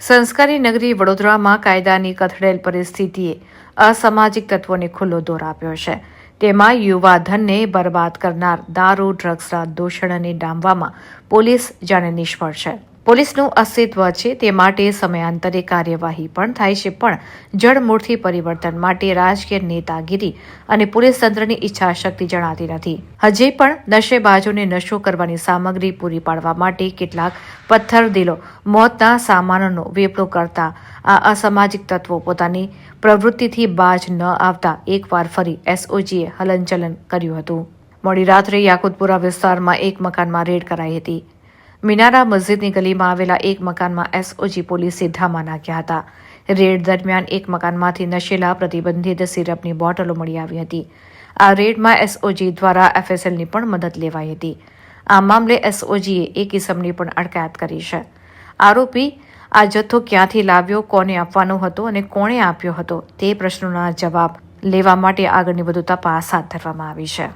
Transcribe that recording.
સંસ્કારી નગરી વડોદરામાં કાયદાની કથળેલ પરિસ્થિતિએ અસામાજિક તત્વોને ખુલ્લો દોર આપ્યો છે. તેમાં યુવા ધનને બરબાદ કરનાર દારૂ ડ્રગ્સના દૂષણને ડામવામાં પોલીસ જાણે નિષ્ફળ છે. પોલીસનું અસ્તિત્વ છે તે માટે સમયાંતરે કાર્યવાહી પણ થાય છે, પણ જડમૂળથી પરિવર્તન માટે રાજકીય નેતાગીરી અને પોલીસ તંત્રની ઈચ્છાશક્તિ જણાતી નથી. હજી પણ નશેબાજોને નશો કરવાની સામગ્રી પૂરી પાડવા માટે કેટલાક પથ્થરદિલો મોતના સામાનનો વેપલો કરતા આ અસામાજિક તત્વો પોતાની પ્રવૃત્તિથી બાજ ન આવતા એકવાર ફરી એસઓજીએ હલનચલન કર્યું હતું. મોડી રાત્રે યાકુતપુરા વિસ્તારમાં એક મકાનમાં રેડ કરાઈ હતી. મિનારા મસ્જિદની ગલીમાં આવેલા એક મકાનમાં એસઓજી પોલીસે ધામા નાખ્યા હતા. રેડ દરમિયાન એક મકાનમાંથી નશેલા પ્રતિબંધિત સિરપની બોટલો મળી આવી હતી. આ રેડમાં એસઓજી દ્વારા એફએસએલની પણ મદદ લેવાઈ હતી. આ મામલે એસઓજીએ એક ઇસમની પણ અટકાયત કરી છે. આરોપી, આ જથ્થો ક્યાંથી લાવ્યો, કોને આપવાનો હતો અને કોણે આપ્યો હતો તે પ્રશ્નોના જવાબ લેવા માટે આગળની વધુ તપાસ હાથ ધરવામાં આવી છે.